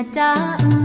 นะจ๊ะ